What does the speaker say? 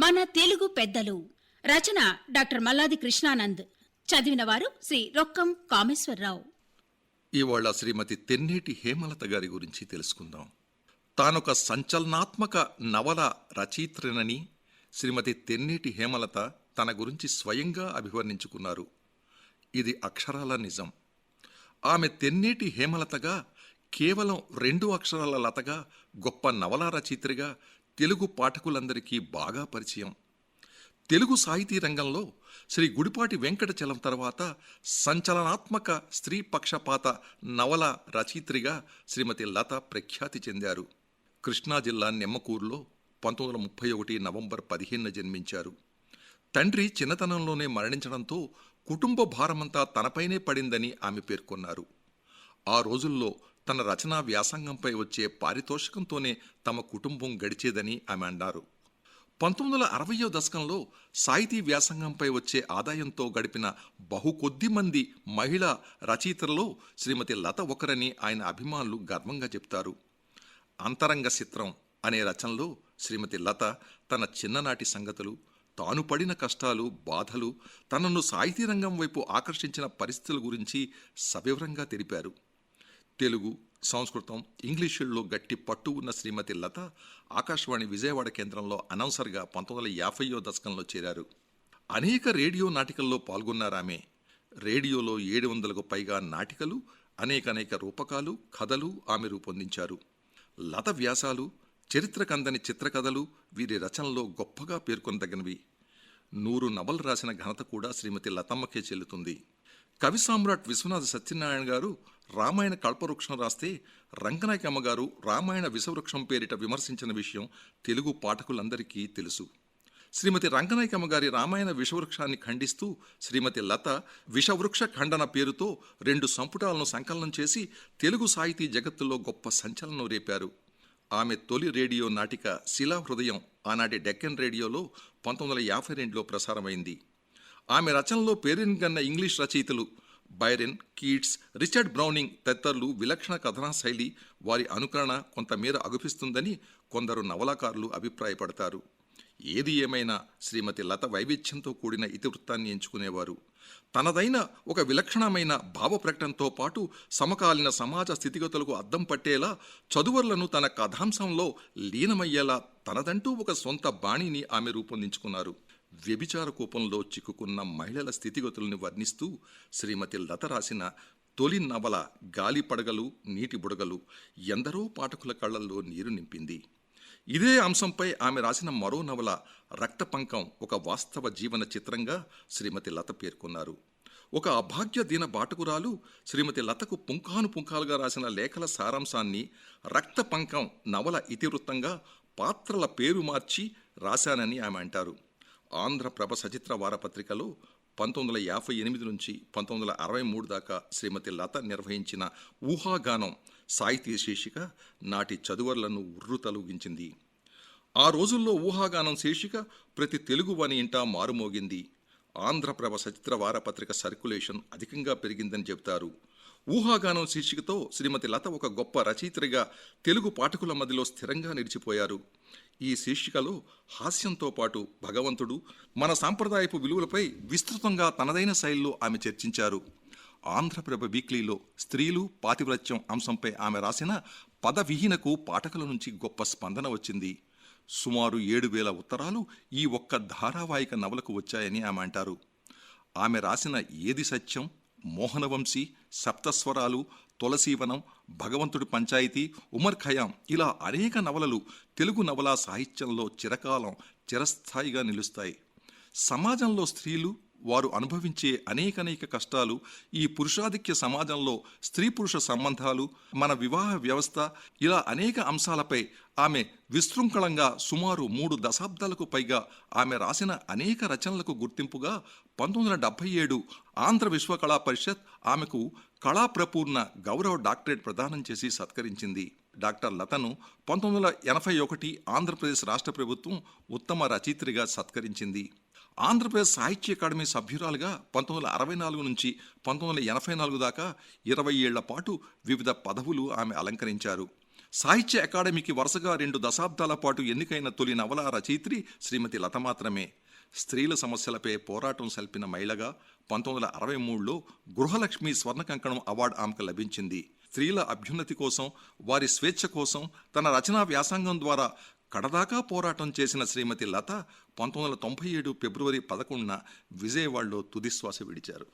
మన తెలుగు పెద్దలు. రచన డాక్టర్ మల్లాది కృష్ణానంద్. చదివిన వారు శ్రీ రొక్కం కామేశ్వరరావు. ఇవాళ శ్రీమతి తెన్నేటి హేమలత గారి గురించి తెలుసుకుందాం. తానొక సంచలనాత్మక నవల రచయిత్రనని శ్రీమతి తెన్నేటి హేమలత తన గురించి స్వయంగా అభివర్ణించుకున్నారు. ఇది అక్షరాల నిజం. ఆమె తెన్నేటి హేమలతగా కేవలం రెండు అక్షరాల లతగా గొప్ప నవలా రచయిత్రిగా తెలుగు పాఠకులందరికీ బాగా పరిచయం. తెలుగు సాహితీ రంగంలో శ్రీ గుడిపాటి వెంకటచలం తర్వాత సంచలనాత్మక స్త్రీ పక్షపాత నవల రచయిత్రిగా శ్రీమతి లత ప్రఖ్యాతి చెందారు. కృష్ణా జిల్లా నిమ్మకూరులో పంతొమ్మిది వందల ముప్పై ఒకటి నవంబర్ పదిహేనున జన్మించారు. తండ్రి చిన్నతనంలోనే మరణించడంతో కుటుంబ భారమంతా తనపైనే పడిందని ఆమె పేర్కొన్నారు. ఆ రోజుల్లో తన రచనా వ్యాసంగంపై వచ్చే పారితోషికంతోనే తమ కుటుంబం గడిచేదని ఆమె అన్నారు పంతొమ్మిది వందల అరవయో దశకంలో సాహితీ వ్యాసంగంపై వచ్చే ఆదాయంతో గడిపిన బహు కొద్ది మంది మహిళా రచయితలలో శ్రీమతి లత ఒకరని ఆయన అభిమానులు గర్వంగా చెప్తారు. అంతరంగ చిత్రం అనే రచనలో శ్రీమతి లత తన చిన్ననాటి సంగతులు తాను పడిన కష్టాలు బాధలు తనను సాహితీ రంగం వైపు ఆకర్షించిన పరిస్థితుల గురించి సవివరంగా తెలిపారు. తెలుగు సంస్కృతం ఇంగ్లీషుల్లో గట్టి పట్టు ఉన్న శ్రీమతి లత ఆకాశవాణి విజయవాడ కేంద్రంలో అనౌన్సర్గా పంతొమ్మిది వందల యాభైయో దశకంలో చేరారు. అనేక రేడియో నాటికల్లో పాల్గొన్నారామె. రేడియోలో ఏడు వందలకు పైగా నాటికలు అనేక అనేక రూపకాలు కథలు ఆమె రూపొందించారు. లత వ్యాసాలు చరిత్రకందని చిత్రకథలు వీరి రచనలో గొప్పగా పేర్కొనదగినవి. నూరు నవలు రాసిన ఘనత కూడా శ్రీమతి లతమ్మకే చెల్లుతుంది. కవి సామ్రాట్ విశ్వనాథ సత్యనారాయణ గారు రామాయణ కల్పవృక్షం రాస్తే రంగనాయకమ్మ గారు రామాయణ విషవృక్షం పేరిట విమర్శించిన విషయం తెలుగు పాఠకులందరికీ తెలుసు. శ్రీమతి రంగనాయకమ్మ గారి రామాయణ విషవృక్షాన్ని ఖండిస్తూ శ్రీమతి లత విషవృక్ష ఖండన పేరుతో రెండు సంపుటాలను సంకలనం చేసి తెలుగు సాహితీ జగత్తులో గొప్ప సంచలనం రేపారు. ఆమె తొలి రేడియో నాటిక శిలా హృదయం ఆనాటి డెక్కన్ రేడియోలో పంతొమ్మిది వందల యాభై రెండులో ప్రసారమైంది. ఆమె రచనలో పేరెన్గన్న ఇంగ్లీష్ రచయితలు బైరెన్ కీట్స్ రిచర్డ్ బ్రౌనింగ్ తదితరులు విలక్షణ కథనా శైలి వారి అనుకరణ కొంతమేర అగుపిస్తుందని కొందరు నవలాకారులు అభిప్రాయపడతారు. ఏది ఏమైనా శ్రీమతి లత వైవిధ్యంతో కూడిన ఇతివృత్తాన్ని ఎంచుకునేవారు. తనదైన ఒక విలక్షణమైన భావ ప్రకటనతో పాటు సమకాలీన సమాజ స్థితిగతులకు అద్దం పట్టేలా చదువర్లను తన కథాంశంలో లీనమయ్యేలా తనదంటూ ఒక సొంత బాణిని ఆమె రూపొందించుకున్నారు. వ్యభిచార కూపంలో చిక్కుకున్న మహిళల స్థితిగతులను వర్ణిస్తూ శ్రీమతి లత రాసిన తొలి నవల గాలి పడగలు నీటి బుడగలు ఎందరో పాఠకుల కళ్ళల్లో నీరు నింపింది. ఇదే అంశంపై ఆమె రాసిన మరో నవల రక్తపంకం ఒక వాస్తవ జీవన చిత్రంగా శ్రీమతి లత పేర్కొన్నారు. ఒక అభాగ్య దీన బాటకురాలు శ్రీమతి లతకు పుంఖాను పుంఖాలుగా రాసిన లేఖల సారాంశాన్ని రక్తపంకం నవల ఇతివృత్తంగా పాత్రల పేరు మార్చి రాశానని ఆమె అంటారు. ఆంధ్రప్రభ సచిత్ర వారపత్రికలో పంతొమ్మిది వందల యాభై ఎనిమిది నుంచి పంతొమ్మిది వందల అరవై మూడు దాకా శ్రీమతి లత నిర్వహించిన ఊహాగానం సాహితీ శీర్షిక నాటి చదువర్లను ఉర్రుతలుగించింది ఆ రోజుల్లో ఊహాగానం శీర్షిక ప్రతి తెలుగు వని ఇంటా మారుమోగింది. ఆంధ్రప్రభ సచిత్ర వారపత్రిక సర్క్యులేషన్ అధికంగా పెరిగిందని చెబుతారు. ఊహాగానం శీర్షికతో శ్రీమతి లత ఒక గొప్ప రచయిత్రిగా తెలుగు పాఠకుల మధ్యలో స్థిరంగా నిలిచిపోయారు. ఈ శీర్షికలో హాస్యంతో పాటు భగవంతుడు మన సాంప్రదాయపు విలువలపై విస్తృతంగా తనదైన శైలిలో ఆమె చర్చించారు. ఆంధ్రప్రభ వీక్లీలో స్త్రీలు పాతివ్రత్యం అంశంపై ఆమె రాసిన పదవిహీనకు పాఠకుల నుంచి గొప్ప స్పందన వచ్చింది. సుమారు ఏడు వేల ఉత్తరాలు ఈ ఒక్క ధారావాహిక నవలకు వచ్చాయని ఆమె అంటారు. ఆమె రాసిన ఏది సత్యం? మోహనవంశీ సప్తస్వరాలు తులసీవనం భగవంతుడి పంచాయతీ ఉమర్ ఖయాం ఇలా అనేక నవలలు తెలుగు నవలా సాహిత్యంలో చిరకాలం చిరస్థాయిగా నిలుస్తాయి. సమాజంలో స్త్రీలు వారు అనుభవించే అనేకనేక కష్టాలు ఈ పురుషాధిక్య సమాజంలో స్త్రీ పురుష సంబంధాలు మన వివాహ వ్యవస్థ ఇలా అనేక అంశాలపై ఆమె విశృంఖలంగా సుమారు మూడు దశాబ్దాలకు పైగా ఆమె రాసిన అనేక రచనలకు గుర్తింపుగా పంతొమ్మిది వందల డెబ్బై ఏడు ఆంధ్ర విశ్వకళా పరిషత్ ఆమెకు కళాప్రపూర్ణ గౌరవ డాక్టరేట్ ప్రదానం చేసి సత్కరించింది. డాక్టర్ లతను పంతొమ్మిది వందల ఎనభై ఒకటి ఆంధ్రప్రదేశ్ రాష్ట్ర ప్రభుత్వం ఉత్తమ రచయిత్రిగా సత్కరించింది. ఆంధ్రప్రదేశ్ సాహిత్య అకాడమీ సభ్యురాలుగా పంతొమ్మిది వందల అరవై నాలుగు నుంచి పంతొమ్మిది వందల ఎనభై నాలుగు దాకా ఇరవై ఏళ్ళ పాటు వివిధ పదవులు ఆమె అలంకరించారు. సాహిత్య అకాడమీకి వరుసగా రెండు దశాబ్దాల పాటు ఎన్నికైన తొలి నవల రచయిత్రి శ్రీమతి లత మాత్రమే. స్త్రీల సమస్యలపై పోరాటం సల్పిన మహిళగా పంతొమ్మిది వందల అరవై మూడులో గృహలక్ష్మి స్వర్ణ కంకణం అవార్డు ఆమెకు లభించింది. స్త్రీల అభ్యున్నతి కోసం వారి స్వేచ్ఛ కోసం తన రచనా వ్యాసంగం ద్వారా కడదాకా పోరాటం చేసిన శ్రీమతి లత పంతొమ్మిది వందల తొంభై ఏడు ఫిబ్రవరి పదకొండున విజయవాడలో తుదిశ్వాస విడిచారు.